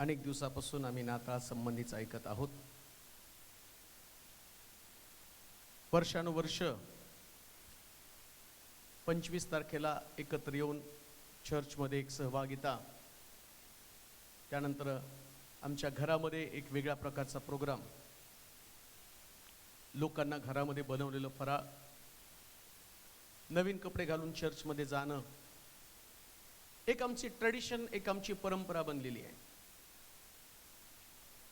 अनेक दिवसापासून आम्ही नाताळ संबंधीच ऐकत आहोत. वर्षानुवर्ष पंचवीस तारखेला एकत्र येऊन चर्चमध्ये एक सहभागिता त्यानंतर आमच्या घरामध्ये एक वेगळ्या प्रकारचा प्रोग्राम लोकांना घरामध्ये बनवलेलं फराळ नवीन कपडे घालून चर्चमध्ये जाणं एक आमची ट्रेडिशन एक आमची परंपरा बनलेली आहे.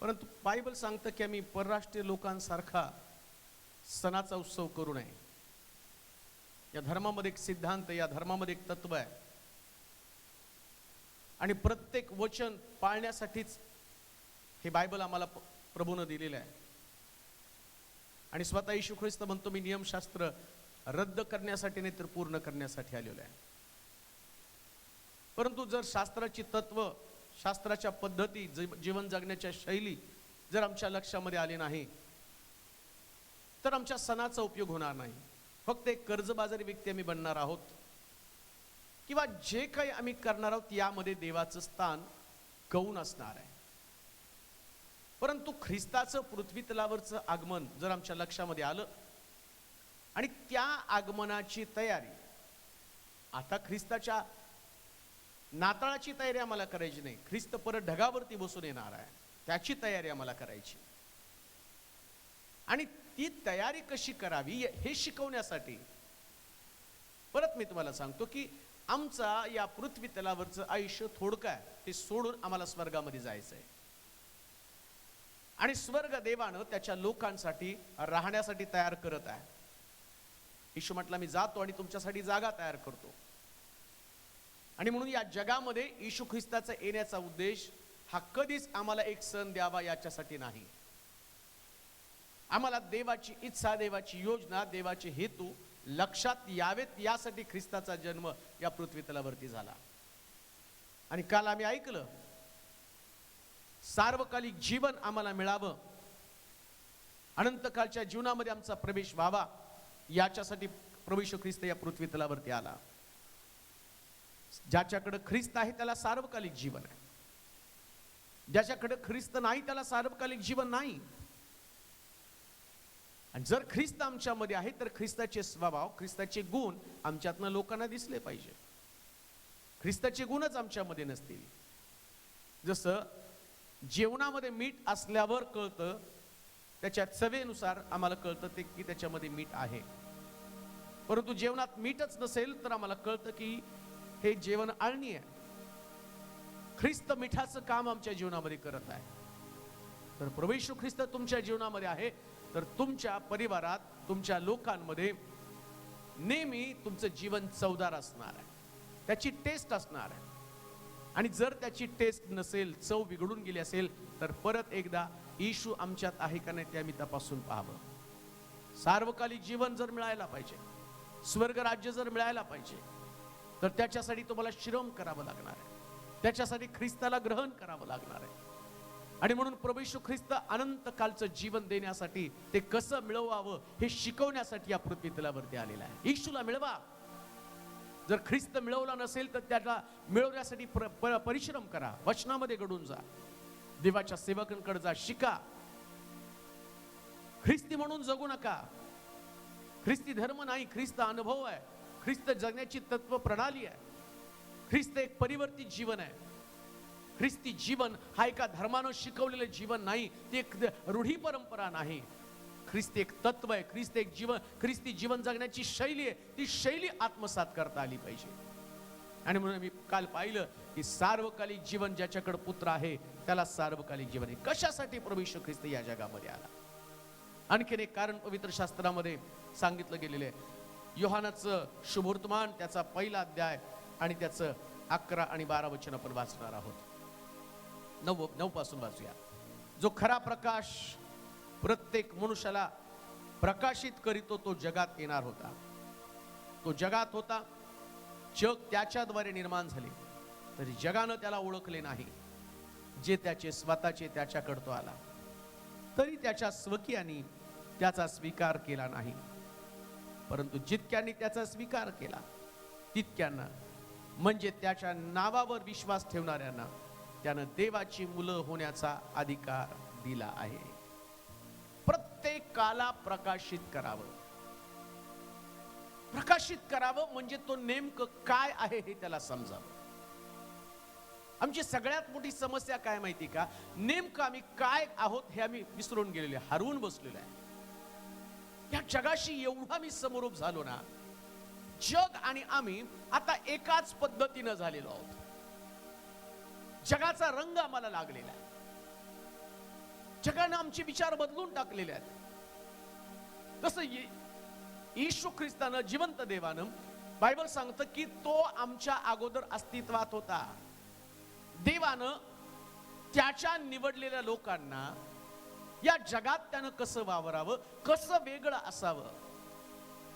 परंतु बायबल सांगतं की आम्ही परराष्ट्रीय लोकांसारखा सणाचा उत्सव करू नये. या धर्मामध्ये एक सिद्धांत या धर्मामध्ये एक तत्व आहे. आणि प्रत्येक वचन पाळण्यासाठीच हे बायबल आम्हाला प्रभूनं दिलेलं आहे. आणि स्वतः यशू ख्रिस्त म्हणतो मी नियमशास्त्र रद्द करण्यासाठी नाही तर पूर्ण करण्यासाठी आलेलो आहे. परंतु जर शास्त्राची तत्व शास्त्राच्या पद्धती जीवन जगण्याच्या शैली जर आमच्या लक्षामध्ये आली नाही तर आमच्या सणाचा उपयोग होणार नाही. फक्त एक कर्जबाजारी व्यक्ती आम्ही बनणार आहोत. किंवा जे काही आम्ही करणार आहोत यामध्ये देवाचं स्थान गौण असणार आहे. परंतु ख्रिस्ताचं पृथ्वीतलावरचं आगमन जर आमच्या लक्षामध्ये आलं आणि त्या आगमनाची तयारी आता ख्रिस्ताच्या नाताळाची तयारी आम्हाला करायची नाही. ख्रिस्त परत ढगावरती बसून येणार आहे. त्याची तयारी आम्हाला करायची. आणि ती तयारी कशी करावी हे शिकवण्यासाठी परत मी तुम्हाला सांगतो की आमचा या पृथ्वी तलावरचं आयुष्य थोडकं आहे. ते सोडून आम्हाला स्वर्गामध्ये जायचं आहे आणि स्वर्ग देवानं त्याच्या लोकांसाठी राहण्यासाठी तयार करत आहे. ईशू म्हटलं मी जातो आणि तुमच्यासाठी जागा तयार करतो. आणि म्हणून या जगामध्ये येशू ख्रिस्ताचा येण्याचा उद्देश हा कधीच आम्हाला एक सण द्यावा याच्यासाठी नाही. आम्हाला देवाची इच्छा देवाची योजना देवाचे हेतू लक्षात यावेत यासाठी ख्रिस्ताचा जन्म या पृथ्वीतलावरती झाला. आणि काल आम्ही ऐकलं सार्वकालिक जीवन आम्हाला मिळावं. अनंतकालच्या जीवनामध्ये आमचा प्रवेश व्हावा याच्यासाठी प्रवेश ख्रिस्त या पृथ्वीतलावरती आला. ज्याच्याकडे ख्रिस्त आहे त्याला सार्वकालिक जीवन आहे. ज्याच्याकडे ख्रिस्त नाही त्याला सार्वकालिक जीवन नाही. आणि जर ख्रिस्त आमच्यामध्ये आहे तर ख्रिस्ताचे स्वभाव ख्रिस्ताचे गुण आमच्यातनं लोकांना दिसले पाहिजे. ख्रिस्ताचे गुणच आमच्यामध्ये नसतील. जसं जेवणामध्ये मीठ असल्यावर कळतं त्याच्या चवेनुसार आम्हाला कळतं ते की त्याच्यामध्ये मीठ आहे. परंतु जेवणात मीठच नसेल तर आम्हाला कळतं की हे जेवण आळणी आहे. ख्रिस्त मिठाचं काम आमच्या जीवनामध्ये करत आहे. तर प्रवेशू ख्रिस्त तुमच्या जीवनामध्ये आहे. तर तुमच्या परिवारात तुमच्या लोकांमध्ये नेहमी तुमचं जीवन चवदार असणार आहे. त्याची टेस्ट असणार आहे. आणि जर त्याची टेस्ट नसेल चव बिघडून गेली असेल तर परत एकदा इशू आमच्यात आहे का नाही ते आम्ही तपासून पाहावं. सार्वकालिक जीवन जर मिळायला पाहिजे स्वर्ग राज्य जर मिळायला पाहिजे तर त्याच्यासाठी तुम्हाला श्रम करावं लागणार आहे. त्याच्यासाठी ख्रिस्ताला ग्रहण करावं लागणार आहे. आणि म्हणून प्रभेशू ख्रिस्त अनंत कालचं जीवन देण्यासाठी ते कसं मिळवावं हे शिकवण्यासाठी या पृथ्वी तलावरती आलेला आहे. येशूला मिळवा. जर ख्रिस्त मिळवला नसेल तर त्याला मिळवण्यासाठी प्र- परिश्रम करा. वचनामध्ये घडून जा. देवाच्या सेवकांकडे जा. शिका. ख्रिस्ती म्हणून जगू नका. ख्रिस्ती धर्म नाही ख्रिस्त अनुभव आहे. ख्रिस्त जगण्याची तत्व प्रणाली आहे. ख्रिस्त एक परिवर्तित जीवन आहे. ख्रिस्ती जीवन हा एका धर्मानं शिकवलेलं जीवन नाही ते एक रूढी परंपरा नाही. ख्रिस्त एक तत्व आहे ख्रिस्त एक जीवन ख्रिस्ती जीवन जगण्याची शैली आहे ती शैली आत्मसात करता आली पाहिजे. आणि म्हणून मी काल पाहिलं की सार्वकालिक जीवन ज्याच्याकडे पुत्र आहे त्याला सार्वकालिक जीवन आहे. कशासाठी प्रभू ख्रिस्त या जगामध्ये आला? आणखीन एक कारण पवित्र शास्त्रामध्ये सांगितलं गेलेलं आहे. योहानाचं शुभवर्तमान त्याचा पहिला अध्याय आणि त्याचं अकरा आणि बारा वचन आपण वाचणार आहोत. नऊ नऊ पासून वाचूया. जो खरा प्रकाश प्रत्येक मनुष्याला प्रकाशित करीतो तो जगात येणार होता. तो जगात होता. जग त्याच्याद्वारे निर्माण झाले. तरी जगानं त्याला ओळखले नाही. जे त्याचे स्वतःचे त्याच्याकडतो आला. तरी त्याच्या स्वकीयांनी त्याचा स्वीकार केला नाही. परंतु जितक्यांनी त्याचा स्वीकार केला तितक्यांना म्हणजे त्याच्या नावावर विश्वास ठेवणाऱ्यांना त्यानं देवाची मुलं होण्याचा अधिकार दिला आहे. प्रत्येकाला प्रकाशित करावं. प्रकाशित करावं म्हणजे तो नेमकं काय आहे हे त्याला समजावं. आमची सगळ्यात मोठी समस्या काय माहिती का? नेमकं आम्ही काय आहोत हे आम्ही विसरून गेलेले हरवून बसलेलो आहे. या जगाशी एवढा मी समरूप झालो ना जग आणि आम्ही आता एकाच पद्धतीनं झालेलो आहोत. जगाचा रंग आम्हाला लागलेला आहे. जगानं आमचे विचार बदलून टाकलेले आहेत. जसं ये- येशू ख्रिस्तानं जिवंत देवानं बायबल सांगतं की तो आमच्या अगोदर अस्तित्वात होता. देवानं त्याच्या निवडलेल्या लोकांना या जगात त्यानं कसं वावरावं कसं वेगळं असावं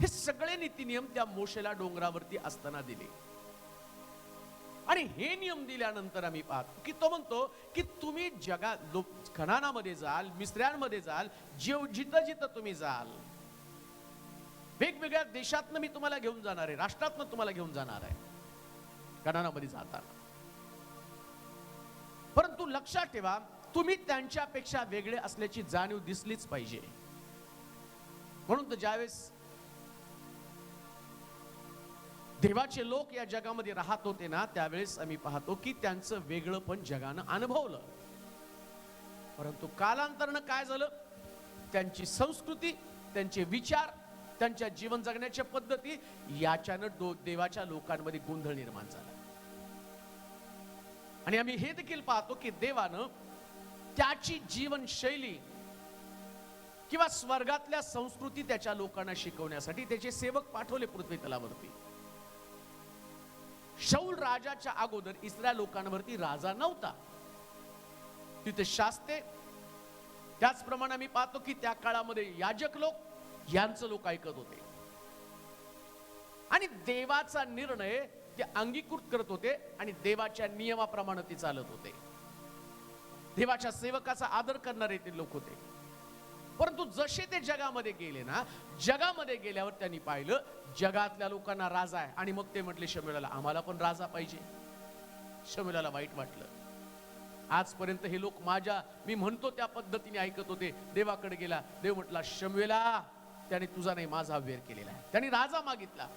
हे सगळे नीतिनियम त्या मोशेला डोंगरावरती असताना दिले. आणि हे नियम दिल्यानंतर आम्ही पाहतो की तो म्हणतो की तुम्ही जगात लो- खनानामध्ये जाल मिसऱ्यांमध्ये जाल जेव जिथं जिथं तुम्ही जाल. वेगवेगळ्या देशातनं मी तुम्हाला घेऊन जाणार आहे राष्ट्रातनं तुम्हाला घेऊन जाणार आहे खनानामध्ये जाताना. परंतु लक्षात ठेवा तुम्ही त्यांच्यापेक्षा वेगळे असल्याची जाणीव दिसलीच पाहिजे. म्हणून तर ज्यावेळेस देवाचे लोक या जगामध्ये राहत होते ना त्यावेळेस आम्ही पाहतो की त्यांचं वेगळं पण जगानं अनुभवलं. परंतु कालांतरानं काय झालं? त्यांची संस्कृती त्यांचे विचार त्यांच्या जीवन जगण्याच्या पद्धती याच्यानं दो- देवाच्या लोकांमध्ये गोंधळ निर्माण झाला. आणि आम्ही हे देखील पाहतो की देवानं त्याची जीवनशैली किंवा स्वर्गातल्या संस्कृती त्याच्या लोकांना शिकवण्यासाठी त्याचे सेवक पाठवले पृथ्वी तलावरती. शौल राजाच्या अगोदर इस्रायल लोकांवरती राजा नव्हता. तिथे शास्ते. त्याचप्रमाणे आम्ही पाहतो की त्या काळामध्ये याजक लोक यांचं लोक ऐकत होते. आणि देवाचा निर्णय ते अंगीकृत करत होते आणि देवाच्या नियमाप्रमाणे ते चालत होते. देवाच्या सेवकाचा आदर करणारे ते लोक होते. परंतु जसे ते जगामध्ये गेले ना जगामध्ये गेल्यावर त्यांनी पाहिलं जगातल्या लोकांना राजा आहे. आणि मग ते म्हटले शमुएलाला आम्हाला पण राजा पाहिजे. शमेलाला वाईट वाटलं. आजपर्यंत हे लोक माझ्या मी म्हणतो त्या पद्धतीने ऐकत होते. देवाकडे गेला देव म्हटला शमवेला त्याने तुझा नाही माझा वेर केलेला आहे. त्यांनी राजा मागितला.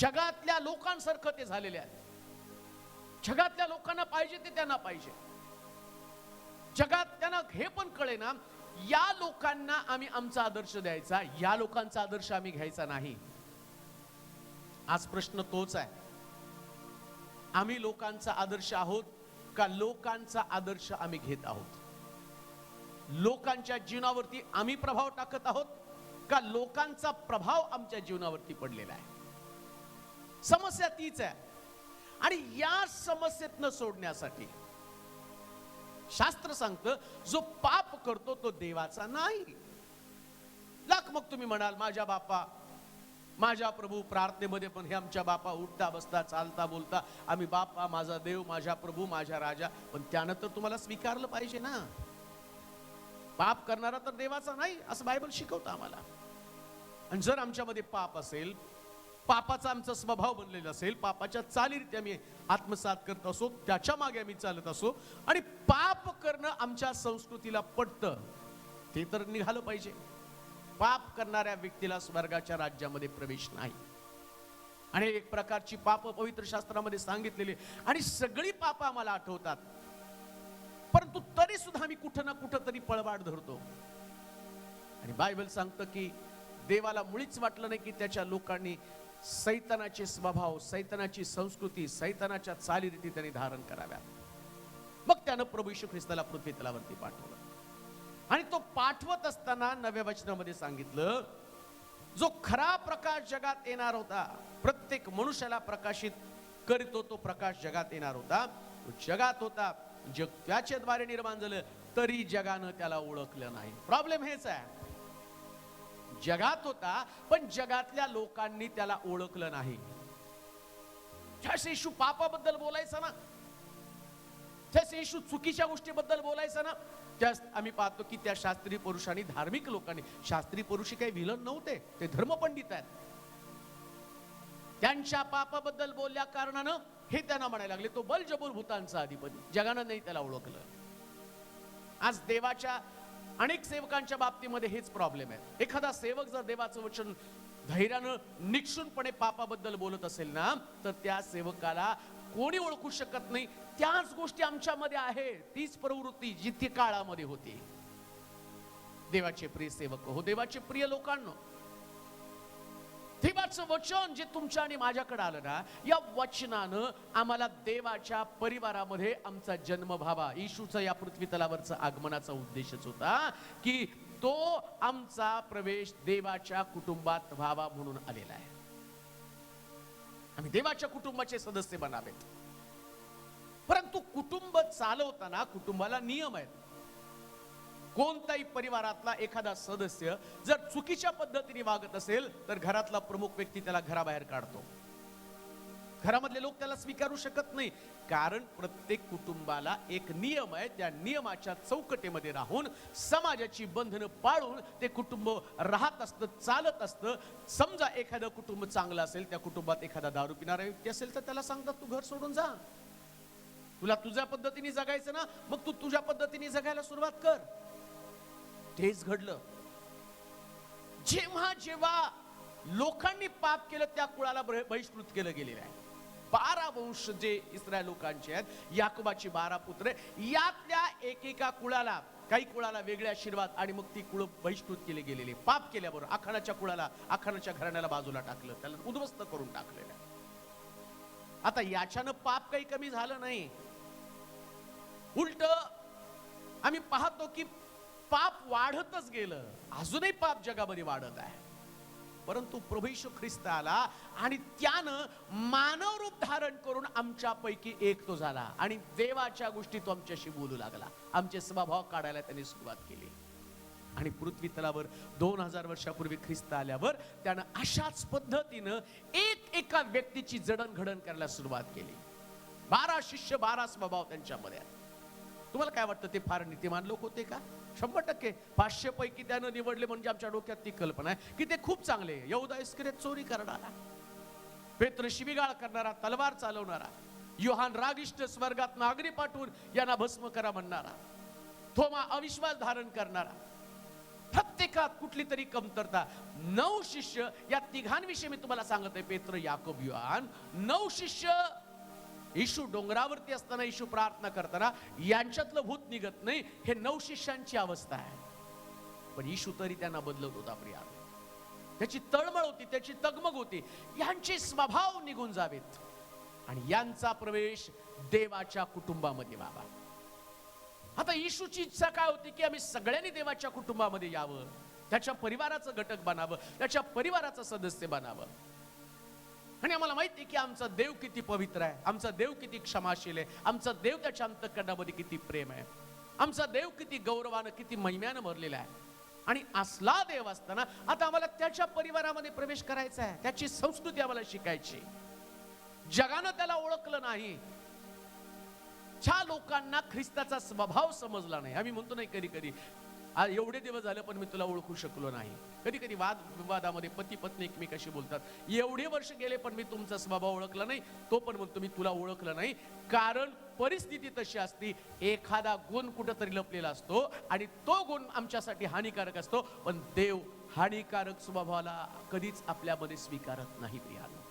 जगातल्या लोकांसारखं ते झालेले आहे. जगातल्या लोकांना पाहिजे ते त्यांना पाहिजे. जगात त्यांना हे पण कळे ना या लोकांना आम्ही आमचा आदर्श द्यायचा या लोकांचा आदर्श आम्ही घ्यायचा नाही. आज प्रश्न तोच आहे. आम्ही लोकांचा आदर्श आहोत का लोकांचा आदर्श आम्ही घेत आहोत? लोकांच्या जीवनावरती आम्ही प्रभाव टाकत आहोत का लोकांचा प्रभाव आमच्या जीवनावरती पडलेला आहे? समस्या तीच आहे. आणि या समस्येतनं सोडण्यासाठी शास्त्र सांगतं जो पाप करतो तो देवाचा नाही. लाख मग तुम्ही म्हणाल माझ्या बापा माझ्या प्रभू प्रार्थनेमध्ये पण हे आमच्या बापा उठता बसता चालता बोलता आम्ही बापा माझा देव माझ्या प्रभू माझ्या राजा पण त्यानं तर तुम्हाला स्वीकारलं पाहिजे ना. पाप करणारा तर देवाचा नाही असं बायबल शिकवतं आम्हाला. आणि जर आमच्यामध्ये पाप असेल पापाचा आमचा स्वभाव बनलेला असेल पापाच्या चालीरीती आम्ही आत्मसात करत असो त्याच्यामागे आम्ही चालत असो आणि पाप करणं आमच्या संस्कृतीला पटतं. ते तर निघालं पाहिजे. पाप करणाऱ्या व्यक्तीला स्वर्गाच्या राज्यामध्ये प्रवेश नाही. आणि एक प्रकारची पाप पवित्र शास्त्रामध्ये सांगितलेली आणि सगळी पाप आम्हाला आठवतात. परंतु तरी सुद्धा आम्ही कुठं ना कुठं तरी पळवाट धरतो. आणि बायबल सांगतं की देवाला मुळीच वाटलं नाही की त्याच्या लोकांनी सैतानाचे स्वभाव सैतानाची संस्कृती सैतानाच्या चालीरीती त्यांनी धारण कराव्यात. मग त्यानं प्रभू यशू ख्रिस्ताला पृथ्वी तलावरती पाठवलं. आणि तो पाठवत असताना नव्या वचनामध्ये सांगितलं जो खरा प्रकाश जगात येणार होता प्रत्येक मनुष्याला प्रकाशित करीतो तो प्रकाश जगात येणार होता. तो जगात होता. जग त्याच्याद्वारे निर्माण झालं तरी जगानं त्याला ओळखलं नाही. प्रॉब्लेम हेच आहे. जगात होता पण जगातल्या लोकांनी त्याला ओळखलं नाही. त्यास पापाबद्दल बोलायचं ना. त्यास येशू चुकीच्या गोष्टीबद्दल बोलायचा ना त्यास आम्ही पाहतो की त्या शास्त्रीय पुरुषांनी धार्मिक लोकांनी शास्त्रीय पुरुषी काही विलन नव्हते ते धर्मपंडित आहेत. त्यांच्या पापाबद्दल बोलल्या कारणानं हे त्यांना म्हणायला लागले तो बलजबूर भूतांचा अधिपती जगानं नाही त्याला ओळखलं. आज देवाच्या अनेक सेवकांच्या बाबतीमध्ये हेच प्रॉब्लेम आहे. एखादा सेवक जर देवाचं वचन धैर्यानं निक्षूनपणे पापाबद्दल बोलत असेल ना तर त्या सेवकाला कोणी ओळखू शकत नाही त्याच गोष्टी आमच्यामध्ये आहे तीच प्रवृत्ती जिथे काळामध्ये होती. देवाचे प्रिय सेवक हो देवाचे प्रिय लोकांना देवाचं वचन जे तुमच्या आणि माझ्याकडे आलं ना या वचनानं आम्हाला देवाच्या परिवारामध्ये आमचा जन्म व्हावा. येशूचा या पृथ्वी तलावरचा आगमनाचा उद्देशच होता की तो आमचा प्रवेश देवाच्या कुटुंबात व्हावा म्हणून आलेला आहे. आम्ही देवाच्या कुटुंबाचे सदस्य बनावेत. परंतु कुटुंब चालवताना कुटुंबाला नियम आहेत. कोणताही परिवारातला एखादा सदस्य जर चुकीच्या पद्धतीने वागत असेल तर घरातला प्रमुख व्यक्ती त्याला घराबाहेर काढतो. घरामधले लोक त्याला स्वीकारू शकत नाही. कारण प्रत्येक कुटुंबाला एक नियम आहे त्या नियमाच्या चौकटीमध्ये राहून समाजाची बंधनं पाळून ते कुटुंब राहत असतं चालत असतं. समजा एखादं कुटुंब चांगलं असेल त्या कुटुंबात एखादा दारू पिणारा व्यक्ती असेल तर त्याला सांगतात तू घर सोडून जा. तुला तुझ्या पद्धतीने जगायचं ना मग तू तुझ्या पद्धतीने जगायला सुरुवात कर. तेच घडलं. जेव्हा जेव्हा लोकांनी पाप केलं त्या कुळाला बहिष्कृत केलं गेलेलं आहे. बारा वंश जे इस्रायल लोकांचे आहेत याकुबाची बारा पुत्र यातल्या एकेका कुळाला काही कुळाला वेगळे आशीर्वाद आणि मग ती कुळ बहिष्कृत केले गेलेले पाप केल्याबरोबर आखानाच्या कुळाला आखानाच्या घराण्याला बाजूला टाकलं त्याला उद्ध्वस्त करून टाकलेलं आता याच्यानं पाप काही कमी झालं नाही. उलट आम्ही पाहतो की पाप वाढतच गेलं. अजूनही पाप जगामध्ये वाढत आहे. परंतु प्रभू ख्रिस्त आला आणि त्यानं मानव रूप धारण करून आमच्यापैकी एक तो झाला. आणि देवाच्या गोष्टी तो आमच्याशी बोलू लागला. आमचे स्वभाव काढायला त्यांनी सुरुवात केली. आणि पृथ्वी तलावर दोन हजार वर्षापूर्वी ख्रिस्त आल्यावर त्यानं अशाच पद्धतीनं एक एका व्यक्तीची जडणघडण करायला सुरुवात केली. बारा शिष्य बारा स्वभाव त्यांच्यामध्ये तुम्हाला काय वाटतं ते फार नीतिमान लोक होते का? शंभर टक्के. पाचशे पैकी त्यानं निवडले म्हणजे आमच्या डोक्यात ती कल्पना आहे. की ते खूप चांगले यहुदा इस्करेत चोरी करणारा. पेत्र शिबिगाळ करणारा तलवार चालवणारा. युहान रागिष्ट स्वर्गात नागरी पाठवून यांना भस्म करा म्हणणारा. थोमा अविश्वास धारण करणारा. प्रत्येकात कुठली तरी कमतरता. नऊ शिष्य या तिघांविषयी मी तुम्हाला सांगत आहे पेत्र याकोब युहान. नऊ शिष्य येशू डोंगरावरती असताना येशू प्रार्थना करताना यांच्यातलं भूत निघत नाही हे नऊ शिष्यांची अवस्था आहे. पण येशू तरी त्यांना बदलत होता प्रिया. त्याची तळमळ होती त्याची तगमग होती. यांचे स्वभाव निघून जावेत. आणि यांचा प्रवेश देवाच्या कुटुंबामध्ये व्हावा. आता येशूची इच्छा काय होती की आम्ही सगळ्यांनी देवाच्या कुटुंबामध्ये यावं त्याच्या परिवाराचं घटक बनावं त्याच्या परिवाराचं सदस्य बनावं. आणि आम्हाला माहिती आहे की आमचा देव किती पवित्र आहे. आमचा देव किती क्षमाशील आहे. आमचा देव त्याच्या अंतकरणामध्ये किती प्रेम आहे. आमचा देव किती गौरवानं किती महिम्यानं भरलेला आहे. आणि असला देव असताना आता आम्हाला त्याच्या परिवारामध्ये प्रवेश करायचा आहे. त्याची संस्कृती आम्हाला शिकायची जगानं त्याला ओळखलं नाही. ज्या लोकांना ख्रिस्ताचा स्वभाव समजला नाही. आम्ही म्हणतो नाही कधी कधी एवढे दिवस झाले पण मी तुला ओळखू शकलो नाही. कधी कधी वाद विवादामध्ये पती पत्नी एकमेकाशी बोलतात. एवढे वर्ष गेले पण मी तुमचा स्वभाव ओळखला नाही तो पण म्हणतो मी तुला ओळखलं नाही. कारण परिस्थिती तशी असती एखादा गुण कुठंतरी लपलेला असतो आणि तो गुण आमच्यासाठी हानिकारक असतो. पण देव हानिकारक स्वभावाला कधीच आपल्यामध्ये स्वीकारत नाही प्रियानो.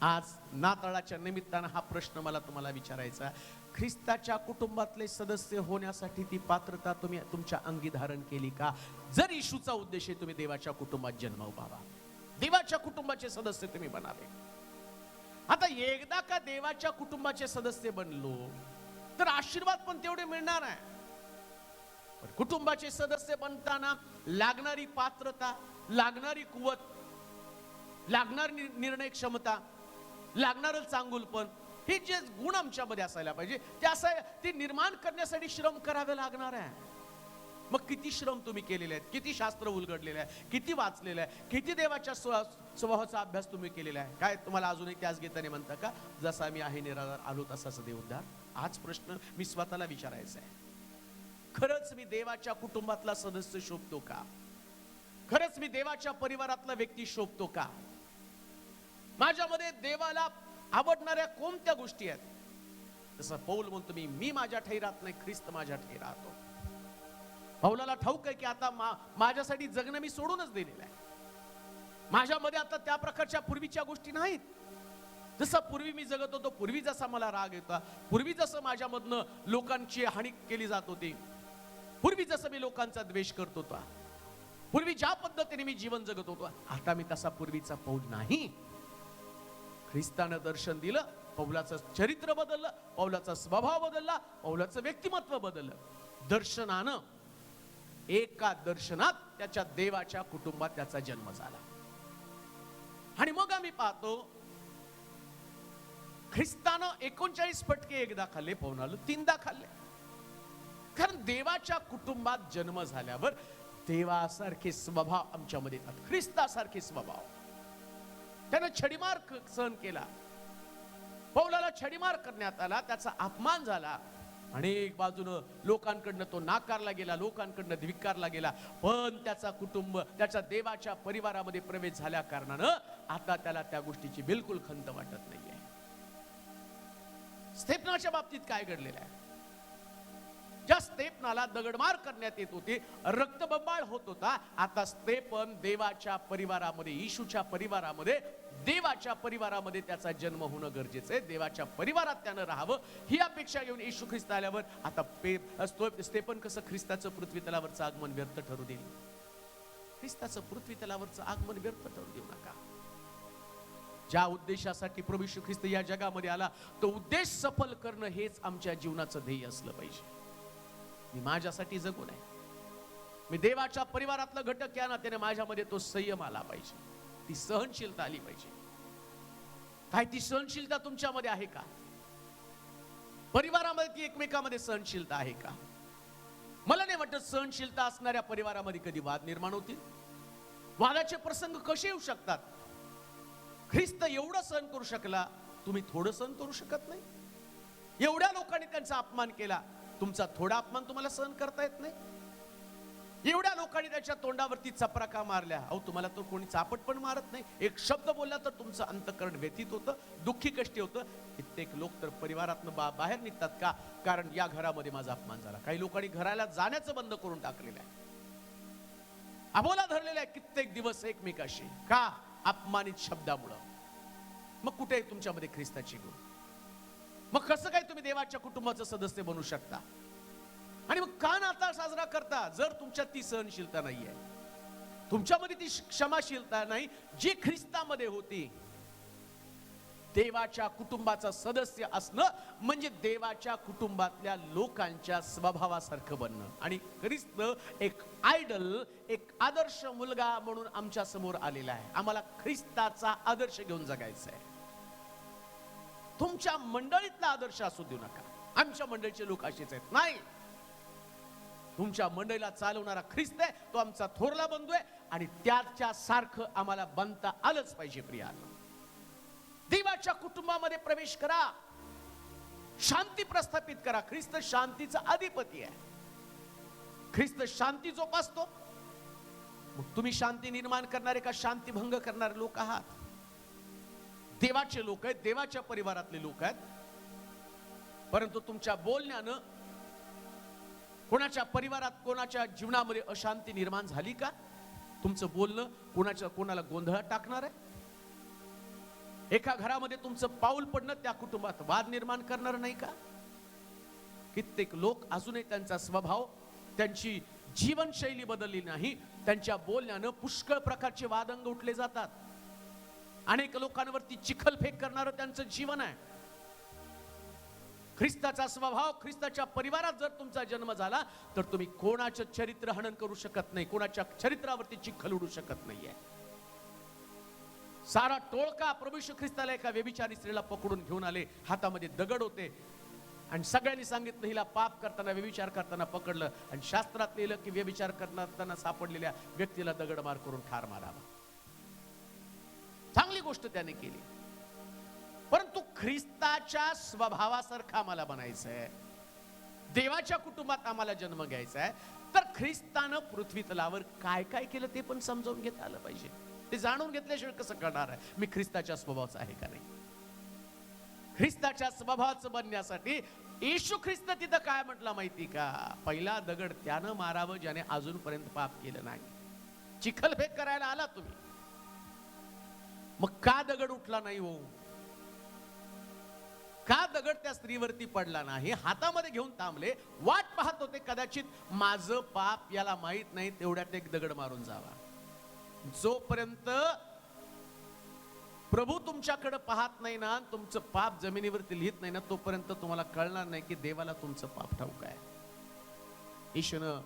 आज नाताळाच्या निमित्तानं हा प्रश्न मला तुम्हाला विचारायचा ख्रिस्ताच्या कुटुंबातले सदस्य होण्यासाठी ती पात्रता तुम्ही तुमच्या अंगी धारण केली का? जर इशूचा उद्देश आहे तुम्ही देवाच्या कुटुंबात जन्म व्हावा देवाच्या कुटुंबाचे सदस्य तुम्ही बनावे. आता एकदा का देवाच्या कुटुंबाचे सदस्य बनलो तर आशीर्वाद पण तेवढे मिळणार आहे. पण कुटुंबाचे सदस्य बनताना लागणारी पात्रता लागणारी कुवत लागणारी नि- निर्णय क्षमता लागणारं चांगुलपण हे जे गुण आमच्यामध्ये असायला पाहिजे ते असं ते निर्माण करण्यासाठी श्रम करावे लागणार आहे. मग किती श्रम तुम्ही केलेले आहेत? किती शास्त्र उलगडलेले आहे? किती वाचलेलं आहे? किती देवाच्या स्व- स्वभावाचा अभ्यास तुम्ही केलेला आहे? काय तुम्हाला अजूनही त्याच गीताने म्हणता का? जसा मी आहे निराधार आलो तसाच देवदार आज प्रश्न मी स्वतःला विचारायचा आहे. खरंच मी देवाच्या कुटुंबातला सदस्य शोभतो का? खरंच मी देवाच्या परिवारातला व्यक्ती शोभतो का? माझ्यामध्ये देवाला आवडणाऱ्या कोणत्या गोष्टी आहेत? जसं पौल म्हणतो मी मी माझ्या ठाई राहत नाही ख्रिस्त माझ्या ठाई राहतो पौलाला ठाऊक आहे की आता मा- माझ्यासाठी जगणं मी सोडूनच दिलेलं आहे. माझ्यामध्ये आता त्या प्रकारच्या पूर्वीच्या गोष्टी नाहीत. जसं पूर्वी मी जगत होतो पूर्वी जसा मला राग येतो पूर्वी जसं माझ्यामधनं लोकांची हानी केली जात होती पूर्वी जसं मी लोकांचा द्वेष करत होता पूर्वी ज्या पद्धतीने मी जीवन जगत होतो आता मी तसा पूर्वीचा पौल नाही. ख्रिस्तानं दर्शन दिलं पौलाचं चरित्र बदललं पौलाचा स्वभाव बदलला पौलाचं व्यक्तिमत्व बदललं. दर्शनानं एका दर्शनात त्याच्या देवाच्या कुटुंबात त्याचा जन्म झाला. आणि मग आम्ही पाहतो ख्रिस्तानं एकोणचाळीस फटके एकदा खाल्ले पौनाला तीनदा खाल्ले. कारण देवाच्या कुटुंबात जन्म झाल्यावर देवासारखे स्वभाव आमच्यामध्ये येतात. ख्रिस्तासारखे स्वभाव. त्यानं छडीमार सहन केला. पौलाला छडीमार करण्यात आला त्याचा अपमान झाला. अनेक बाजूनं लोकांकडनं तो नाकारला गेला लोकांकडनं धिक्कारला गेला. पण त्याचा कुटुंब त्याच्या देवाच्या परिवारामध्ये प्रवेश झाल्या कारणानं आता त्याला त्या गोष्टीची बिलकुल खंत वाटत नाहीये. स्थेपनाच्या बाबतीत काय घडलेलं आहे? ज्या स्तेपनाला दगडमार करण्यात येत होती रक्तबंबाळ होत होता आता स्थेपन देवाच्या परिवारामध्ये येशूच्या परिवारामध्ये देवाच्या परिवारामध्ये त्याचा जन्म होणं गरजेचं आहे. देवाच्या परिवारात त्यानं राहावं ही अपेक्षा घेऊन येशू ख्रिस्त आल्यावर आता पे स्टेपन कसं ख्रिस्ताचं पृथ्वी तलावरचं आगमन व्यर्थ ठरू देईल? ख्रिस्ताचं पृथ्वी तलावरचं आगमन व्यर्थ ठरू देऊ नका. ज्या उद्देशासाठी प्रभू येशू ख्रिस्त या जगामध्ये आला तो उद्देश सफल करणं हेच आमच्या जीवनाचं ध्येय असलं पाहिजे. मी माझ्यासाठी जगू नये मी देवाच्या परिवारातलं घटक या ना त्याने माझ्यामध्ये तो संयम आला पाहिजे. ती सहनशीलता आली पाहिजे. काय ती सहनशीलता तुमच्यामध्ये आहे का? परिवारामध्ये ती एकमेकामध्ये सहनशीलता आहे का? मला नाही वाटत सहनशीलता असणाऱ्या परिवारामध्ये कधी वाद निर्माण होतील. वादाचे प्रसंग कसे येऊ शकतात? ख्रिस्त एवढं सहन करू शकला तुम्ही थोडं सहन करू शकत नाही. एवढ्या लोकांनी त्यांचा अपमान केला तुमचा थोडा अपमान तुम्हाला सहन करता येत नाही. एवढ्या लोकांनी त्याच्या तोंडावरती चपराका मारल्या. अहो तुम्हाला तर कोणी चापट पण मारत नाही. एक शब्द बोलला तर तुमचं अंतकरण व्यतीत होतं दुःखी कष्टी होतं. कित्येक लोक तर परिवारातनं बा बाहेर निघतात का? कारण या घरामध्ये माझा अपमान झाला. काही लोकांनी घराला जाण्याचं बंद करून टाकलेलं आहे. अबोला धरलेला आहे कित्येक दिवस एकमेकाशी. का? अपमानित शब्दामुळं. मग कुठे आहे तुमच्यामध्ये ख्रिस्ताची गुण? मग कसं काय तुम्ही देवाच्या कुटुंबाचं सदस्य बनू शकता? आणि मग का नाताळ साजरा करता जर तुमच्यात ती सहनशीलता नाहीये. तुमच्यामध्ये ती क्षमाशीलता नाही जी ख्रिस्तामध्ये होती. देवाच्या कुटुंबाचा सदस्य असणं म्हणजे देवाच्या कुटुंबातल्या लोकांच्या स्वभावासारखं बनणं. आणि ख्रिस्त एक आयडल एक आदर्श मुलगा म्हणून आमच्यासमोर आलेला आहे. आम्हाला ख्रिस्ताचा आदर्श घेऊन जगायचा आहे. तुमच्या मंडळीतला आदर्श असू देऊ नका. आमच्या मंडळीचे लोक असेच आहेत. नाही. तुमच्या मंडळीला चालवणारा ख्रिस्त आहे तो आमचा थोरला बंधू आहे आणि त्याच्या सारखं आम्हाला बनता आलंच पाहिजे प्रिया. देवाच्या कुटुंबामध्ये प्रवेश करा. शांती प्रस्थापित करा. ख्रिस्त शांतीचा अधिपती आहे. ख्रिस्त शांती जोपासतो. मग तुम्ही शांती निर्माण करणारे का शांती भंग करणारे लोक आहात? देवाचे लोक आहेत देवाच्या परिवारातले लोक आहेत. परंतु तुमच्या बोलण्यानं कोणाच्या परिवारात कोणाच्या जीवनामध्ये अशांती निर्माण झाली का? तुमचं बोलणं कोणाच्या कोणाला गोंधळात टाकणार आहे? एका घरामध्ये तुमचं पाऊल पडणं त्या कुटुंबात वाद निर्माण करणार नाही का? कित्येक लोक अजूनही त्यांचा स्वभाव त्यांची जीवनशैली बदलली नाही. त्यांच्या बोलण्यानं पुष्कळ प्रकारचे वादंग उठले जातात. अनेक लोकांवरती चिखलफेक करणारं त्यांचं जीवन आहे. ख्रिस्ताचा स्वभाव ख्रिस्ताच्या परिवारात जर तुमचा जन्म झाला तर तुम्ही कोणाचं चरित्र हनन करू शकत नाही कोणाच्या चरित्रावरती चिखल उडू शकत नाहीये. सारा टोळका प्रभू ख्रिस्ताला एका व्यभिचारी स्त्रीला पकडून घेऊन आले हातामध्ये दगड होते. आणि सगळ्यांनी सांगितलं हिला पाप करताना व्यभिचार करताना पकडलं. आणि शास्त्रात लिहिलं की व्यभिचार करताना सापडलेल्या व्यक्तीला दगडमार करून ठार मारावा. चांगली गोष्ट त्याने केली. परंतु ख्रिस्ताच्या स्वभावासारखा आम्हाला बनायचं आहे देवाच्या कुटुंबात आम्हाला जन्म घ्यायचा आहे तर ख्रिस्तानं पृथ्वी तलावर काय काय केलं ते पण समजावून घेता आलं पाहिजे. ते जाणून घेतल्याशिवाय कसं कळणार आहे? मी ख्रिस्ताच्या स्वभावाचा आहे का नाही? ख्रिस्ताच्या स्वभावाचं बनण्यासाठी येशू ख्रिस्त तिथं काय म्हटलं माहिती का? पहिला दगड त्यानं मारावं ज्याने अजूनपर्यंत पाप केलं नाही. चिखलफेक करायला आला तुम्ही. मग का दगड उठला नाही हो? का दगड त्या स्त्रीवरती पडला नाही? हातामध्ये घेऊन थांबले. वाट पाहत होते कदाचित माझं पाप याला माहीत नाही तेवढ्यात एक दगड मारून जावा. जोपर्यंत प्रभू तुमच्याकडे पाहत नाही ना तुमचं पाप जमिनीवरती लिहित नाही ना तोपर्यंत तुम्हाला कळणार नाही की देवाला तुमचं पाप ठाऊक आहे. ईशनं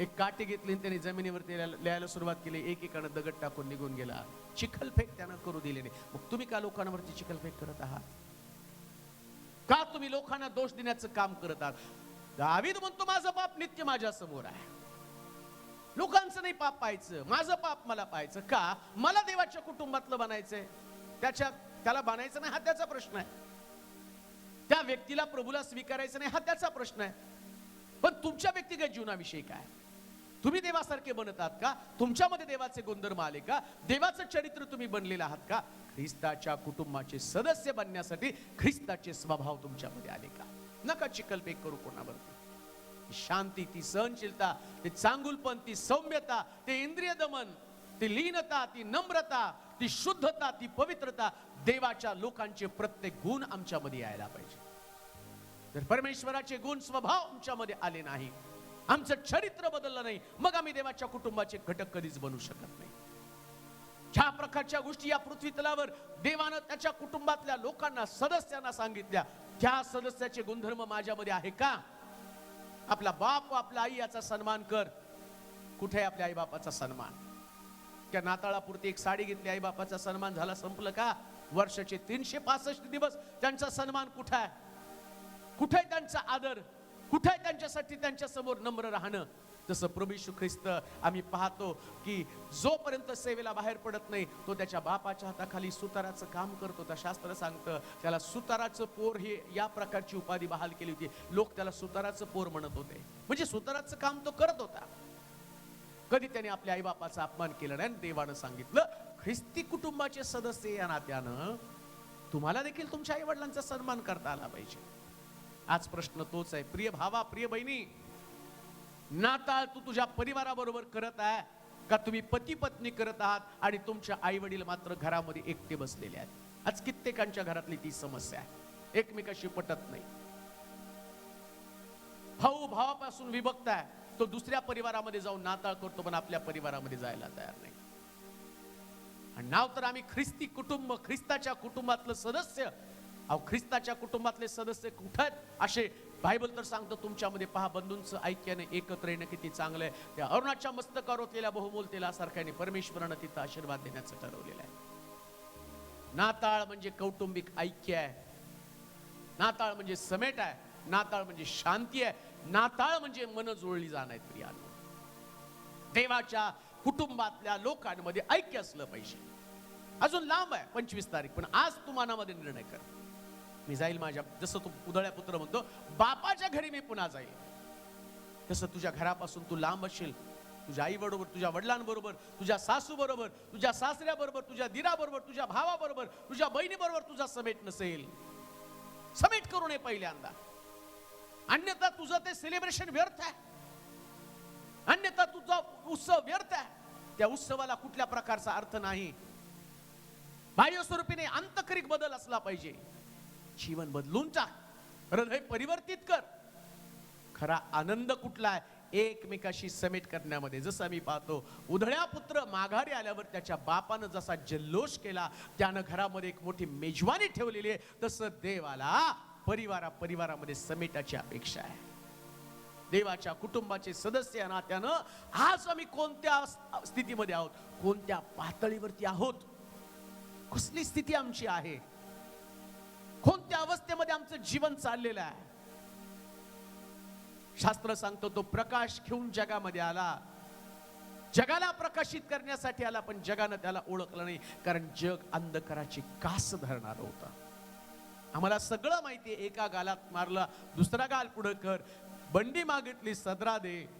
एक काठी घेतली आणि त्याने जमिनीवरती लिहायला सुरुवात केली. एकेकानं दगड टाकून निघून गेला. चिखलफेक त्यानं करू दिली नाही मग तुम्ही का लोकांवरती चिखलफेक करत आहात? तुम्ही लोकांना दोष देण्याचं काम करत आहात. दावीद म्हणतो माझं पाप नित्य माझ्यासमोर आहे. लोकांचं नाही पाप पाहायचं माझं पाप मला पाहायचं. का? मला देवाच्या कुटुंबातलं बनायचंय. त्याच्या त्याला बनायचं नाही हा त्याचा प्रश्न आहे. त्या व्यक्तीला प्रभूला स्वीकारायचं नाही हा त्याचा प्रश्न आहे. पण तुमच्या व्यक्तिगत जीवनाविषयी काय? तुम्ही देवासारखे बनत आहात का? तुमच्यामध्ये देवाचे गुणधर्म आले का? देवाचं चरित्र तुम्ही बनलेलं आहात का? ख्रिस्ताच्या कुटुंबाचे सदस्य बनण्यासाठी ख्रिस्ताचे स्वभाव तुमच्यामध्ये आले का? नका चिकलपेक करू कोणावरती. शांती ती सहनशीलता ते चांगुलपण ती सौम्यता ते इंद्रिय दमन ती लीनता ती नम्रता ती शुद्धता ती पवित्रता देवाच्या लोकांचे प्रत्येक गुण आमच्यामध्ये यायला पाहिजे. जर परमेश्वराचे गुण स्वभाव आमच्यामध्ये आले नाही. आमचं चरित्र बदललं नाही. मग आम्ही देवाच्या कुटुंबाचे घटक कधीच बनू शकत नाही. ज्या प्रकारच्या गोष्टी या पृथ्वी तलावर देवानं त्याच्या कुटुंबातल्या लोकांना सदस्यांना सांगितल्या त्या सदस्याचे गुणधर्म माझ्यामध्ये आहे का? आपला बाप व आपला आई याचा सन्मान कर. कुठे आपल्या आई बापाचा सन्मान? त्या नाताळापुरती एक साडी घेतली आई बापाचा सन्मान झाला संपलं का? वर्षाचे तीनशे पासष्ट दिवस त्यांचा सन्मान कुठे आहे? कुठे त्यांचा आदर? कुठे त्यांच्यासाठी त्यांच्यासमोर नम्र राहणं? तसं प्रभू ख्रिस्त आम्ही पाहतो की जोपर्यंत सेवेला बाहेर पडत नाही तो त्याच्या बापाच्या हाताखाली सुताराचं काम करतो. त्या शास्त्र सांगतं त्याला सुताराचं पोर हे या प्रकारची उपाधी बहाल केली होती. लोक त्याला सुताराचं पोर म्हणत होते. म्हणजे सुताराचं काम तो करत होता. कधी त्याने आपल्या आई बापाचा अपमान केला नाही आणि देवानं सांगितलं ख्रिस्ती कुटुंबाचे सदस्य या नात्यानं तुम्हाला देखील तुमच्या आई वडिलांचा सन्मान करता आला पाहिजे. आज प्रश्न तोच आहे. प्रिय भावा प्रिय बहिणी नाताळ तू तुझ्या परिवाराबरोबर करत आहे का तुम्ही पती पत्नी करत आहात आणि तुमच्या आई वडील मात्र घरामध्ये एकटे बसलेले आहेत? आज कित्येकांच्या घरातली ती समस्या आहे. एकमेकाशी पटत नाही. भाऊ भावापासून विभक्त आहे. तो दुसऱ्या परिवारामध्ये जाऊन नाताळ करतो पण आपल्या परिवारामध्ये जायला तयार नाही. आणि नाव तर आम्ही ख्रिस्ती कुटुंब ख्रिस्ताच्या कुटुंबातलं सदस्य अहो ख्रिस्ताच्या कुटुंबातले सदस्य कुठं आहेत? असे बायबल तर सांगतो तुमच्यामध्ये पहा बंधूंचं ऐक्याने एकत्र येणं किती चांगलं आहे. त्या अरुणाच्या मस्तकावर ओतलेल्या बहुमोल तेलासारख्याने परमेश्वरानं तिथं आशीर्वाद देण्याचं ठरवलेलं आहे. नाताळ म्हणजे कौटुंबिक ऐक्य आहे. नाताळ म्हणजे समेट आहे. नाताळ म्हणजे शांती आहे. नाताळ म्हणजे मन जुळली जाणार आहे प्रियानो. देवाच्या कुटुंबातल्या लोकांमध्ये ऐक्य असलं पाहिजे. अजून लांब आहे पंचवीस तारीख पण आज तू मनामध्ये निर्णय कर. मी जाईल माझ्या जसं तू उदळ्या पुत्र म्हणतो बापाच्या घरी मी पुन्हा जाईल. तसं तुझ्या घरापासून तू लांब असशील तुझ्या आईबरोबर तुझ्या वडिलांबरोबर तुझ्या सासूबरोबर तुझ्या सासऱ्याबरोबर तुझ्या दिराबरोबर तुझ्या भावाबरोबर तुझ्या बहिणीबरोबर तुझा समेट नसेल. समेट करू नये पहिल्यांदा अन्यथा तुझं ते सेलिब्रेशन व्यर्थ आहे. अन्यथा तुझा उत्सव व्यर्थ आहे. त्या उत्सवाला कुठल्या प्रकारचा अर्थ नाही. बाह्य स्वरूपीने आंतरिक बदल असला पाहिजे. जीवन बदलून टाक हृदय परिवर्तित कर. खरा आनंद कुठला आहे? एकमेकाशी समेट करण्यामध्ये. जसं आम्ही पाहतो उधळ्या पुत्र माघारी आल्यावर त्याच्या बापानं जसा जल्लोष केला त्यानं घरामध्ये एक मोठी मेजवानी ठेवलेली आहे. तसं देवाला परिवारा परिवारामध्ये समेटाची अपेक्षा आहे. देवाच्या कुटुंबाचे सदस्य नात्यानं आज आम्ही कोणत्या स्थितीमध्ये आहोत? कोणत्या पातळीवरती आहोत? कसली स्थिती आमची आहे? कोणत्या अवस्थेमध्ये आमचं जीवन चाललेलं आहे? शास्त्र सांगतो तो प्रकाश घेऊन जगामध्ये आला. जगाला प्रकाशित करण्यासाठी आला पण जगानं त्याला ओळखलं नाही कारण जग अंधकाराची कास धरणार होता. आम्हाला सगळं माहिती आहे एका गालात मारला दुसरा गाल पुढं कर बंडी मागितली सदरा दे.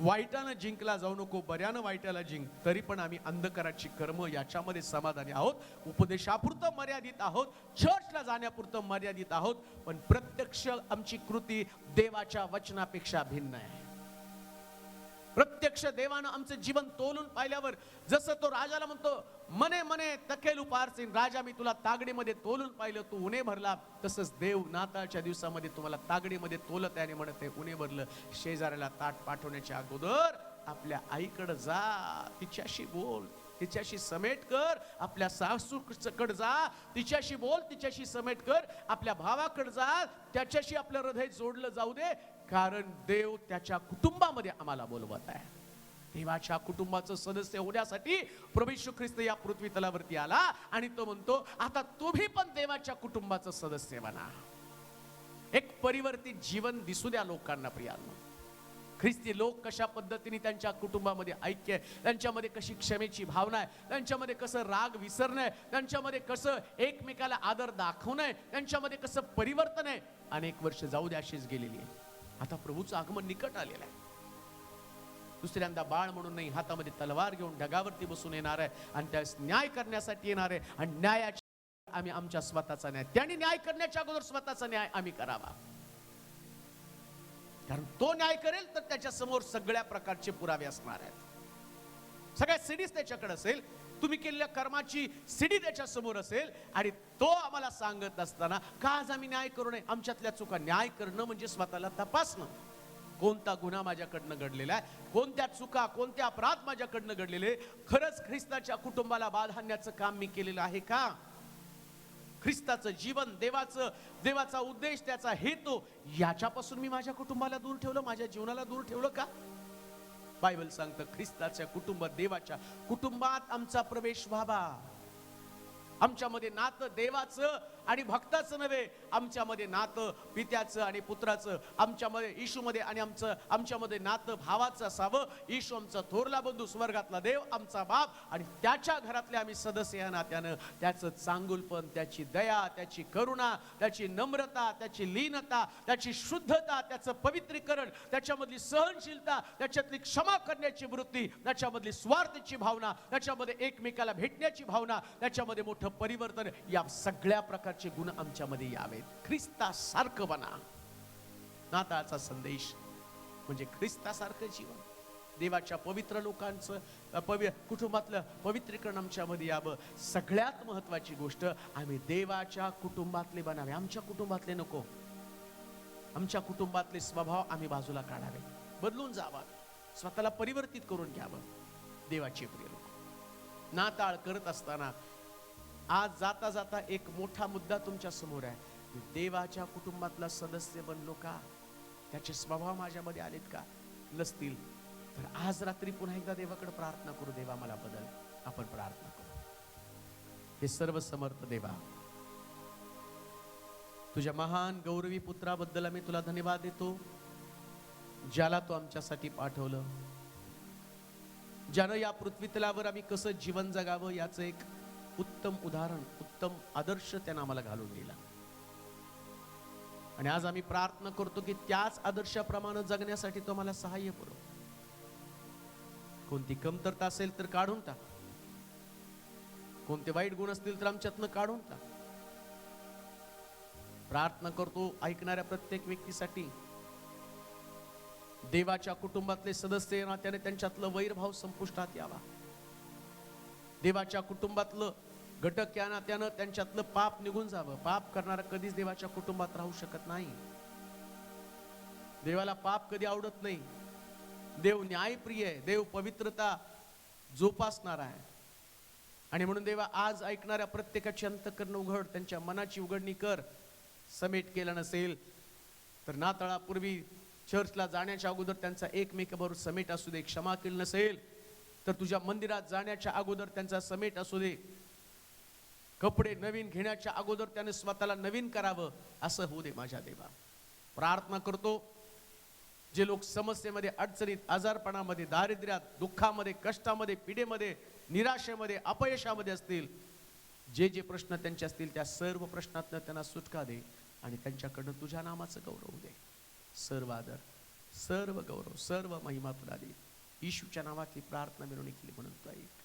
वाईटानं जिंकला जाऊ नको बऱ्यानं वाईटाला जिंक तरी पण आम्ही अंधकाराची कर्म याच्यामध्ये समाधानी आहोत. उपदेशापुरतं मर्यादित आहोत चर्चला जाण्यापुरतं मर्यादित आहोत पण प्रत्यक्ष आमची कृती देवाच्या वचनापेक्षा भिन्न आहे. प्रत्यक्ष देवानं आमचं जीवन तोलून पाहिल्यावर जसं तो राजाला म्हणतो मने मने तकेल उपारसीन राजा मी तुला तागडीमध्ये तोलून पाहिलं तू उन्हे भरला. तसंच देव नाताळच्या दिवसामध्ये तुम्हाला तागडीमध्ये तोलत आहे म्हणत आहे उन्हे भरलं शेजाऱ्याला ताट पाठवण्याच्या अगोदर आपल्या आईकडं जा तिच्याशी बोल तिच्याशी समेट कर आपल्या सासूकडे जा तिच्याशी बोल तिच्याशी समेट कर आपल्या भावाकडे जा त्याच्याशी आपलं हृदय जोडलं जाऊ दे कारण देव त्याच्या कुटुंबामध्ये आम्हाला बोलवत आहे. देवाच्या कुटुंबाचं सदस्य होण्यासाठी प्रभू ख्रिस्त या पृथ्वी तलावरती आला आणि तो म्हणतो आता तुम्ही पण देवाच्या कुटुंबाचं सदस्य बना. एक परिवर्तित जीवन दिसू द्या लोकांना प्रियांना. ख्रिस्ती लोक कशा पद्धतीने त्यांच्या कुटुंबामध्ये ऐक्य आहे त्यांच्यामध्ये कशी क्षमेची भावना आहे त्यांच्यामध्ये कसं राग विसरणं आहे त्यांच्यामध्ये कसं एकमेकाला आदर दाखवणं आहे त्यांच्यामध्ये कसं परिवर्तन आहे अनेक वर्ष जाऊ द्या अशीच गेलेली आहे. आता प्रभूचं आगमन निकट आलेलं आहे. दुसऱ्यांदा बाळ म्हणून नाही हातामध्ये तलवार घेऊन ढगावरती बसून येणार आहे आणि त्यास न्याय करण्यासाठी येणार आहे. आणि न्यायाच्या आम्ही आमच्या स्वतःचा न्याय त्यांनी न्याय करण्याच्या अगोदर स्वतःचा न्याय आम्ही करावा. कारण तो न्याय करेल तर त्याच्यासमोर सगळ्या प्रकारचे पुरावे असणार आहेत. सगळ्या सिडीज त्याच्याकडे असेल तुम्ही केलेल्या कर्माची सिडी त्याच्यासमोर असेल आणि तो आम्हाला सांगत असताना का आज आम्ही न्याय करू नये? आमच्यातल्या चुका न्याय करणं म्हणजे स्वतःला तपासणं. कोणता गुन्हा माझ्याकडनं घडलेला आहे? कोणत्या चुका कोणते अपराध माझ्याकडनं घडलेले खरंच ख्रिस्ताच्या कुटुंबाला बाध आणण्याचं काम मी केलेलं आहे का? ख्रिस्ताचं जीवन देवाचं देवाचा उद्देश त्याचा हेतू याच्यापासून मी माझ्या कुटुंबाला दूर ठेवलं? माझ्या जीवनाला दूर ठेवलं का? बायबल सांगतं ख्रिस्ताच्या कुटुंब देवाच्या कुटुंबात आमचा प्रवेश व्हावा. आमच्यामध्ये नातं देवाचं आणि भक्ताचं नव्हे आमच्यामध्ये नातं पित्याचं आणि पुत्राचं आमच्यामध्ये येशूमध्ये आणि आमचं आमच्यामध्ये नातं भावाचं असावं. येशू आमचा थोरला बंधू स्वर्गातला देव आमचा बाप. आणि त्याच्या घरातले आम्ही सदस्य या नात्यानं त्याचं चांगुलपण त्याची दया त्याची करुणा त्याची नम्रता त्याची लीनता त्याची शुद्धता त्याचं पवित्रीकरण त्याच्यामधली सहनशीलता त्याच्यातली क्षमा करण्याची वृत्ती त्याच्यामधली स्वार्थीची भावना त्याच्यामध्ये एकमेकाला भेटण्याची भावना त्याच्यामध्ये मोठं परिवर्तन या सगळ्या प्रकारचे गुण आमच्यामध्ये यावेत. ख्रिस्तासारखं बना. नाताळचा संदेश म्हणजे ख्रिस्तासारखं जीवन. देवाच्या पवित्र लोकांचं पवि कुटुंबातलं पवित्रीकरण आमच्यामध्ये यावं. सगळ्यात महत्वाची गोष्ट आम्ही देवाच्या कुटुंबातले बनावे. आमच्या कुटुंबातले नको. आमच्या कुटुंबातले स्वभाव आम्ही बाजूला काढावे. बदलून जावा. स्वतःला परिवर्तित करून घ्यावं. देवाचे प्रिय लोक. नाताळ करत असताना आज जाता जाता एक मोठा मुद्दा तुमच्यासमोर आहे. देवाच्या कुटुंबातला सदस्य बनलो का? त्याचे स्वभाव माझ्यामध्ये आलेत का? नसतील तर आज रात्री पुन्हा एकदा देवाकडे प्रार्थना करू देवा मला बदल. आपण प्रार्थना करू. हे सर्व समर्थ देवा. तुझ्या महान गौरवी पुत्राबद्दल आम्ही तुला धन्यवाद देतो ज्याला तू आमच्यासाठी पाठवलं. ज्यानं या पृथ्वीतलावर आम्ही कसं जीवन जगावं याचं एक उत्तम उदाहरण उत्तम आदर्श त्यानं आम्हाला घालून दिला. आणि आज आम्ही प्रार्थना करतो की त्याच आदर्शाप्रमाणे जगण्यासाठी तो आम्हाला सहाय्य करू. कोणती कमतरता असेल तर काढून टाक. कोणते वाईट गुण असतील तर आमच्यातनं काढून टाक. प्रार्थना करतो ऐकणाऱ्या प्रत्येक व्यक्तीसाठी. देवाच्या कुटुंबातले सदस्य नात्याने त्यांच्यातलं वैरभाव संपुष्टात यावा. देवाच्या कुटुंबातलं घटक या नात्यानं त्यांच्यातलं पाप निघून जावं. पाप करणारा कधीच देवाच्या कुटुंबात राहू शकत नाही. देवाला पाप कधी आवडत नाही. देव न्यायप्रिय आहे. देव पवित्रता जोपासणार आहे. आणि म्हणून देवा आज ऐकणाऱ्या प्रत्येकाची अंतकरण उघड त्यांच्या मनाची उघडणी कर. समेट केलं नसेल तर नाताळापूर्वी चर्चला जाण्याच्या अगोदर त्यांचा एकमेकाबरोबर समेट असू दे. क्षमा केली नसेल तर तुझ्या मंदिरात जाण्याच्या अगोदर त्यांचा समेट असू दे. कपडे नवीन घेण्याच्या अगोदर त्याने स्वतःला नवीन करावं असं होऊ दे माझ्या देवा. प्रार्थना करतो जे लोक समस्येमध्ये अडचणीत आजारपणामध्ये दारिद्र्यात दुःखामध्ये कष्टामध्ये पिढेमध्ये निराशेमध्ये अपयशामध्ये असतील जे जे प्रश्न त्यांचे असतील त्या सर्व प्रश्नातनं त्यांना सुटका दे आणि त्यांच्याकडनं तुझ्या नामाचं गौरव दे. सर्व आदर सर्व गौरव सर्व महिमा तुला दे. येशूच्या नावाची प्रार्थना मिळवणी केली म्हणून तुला येईल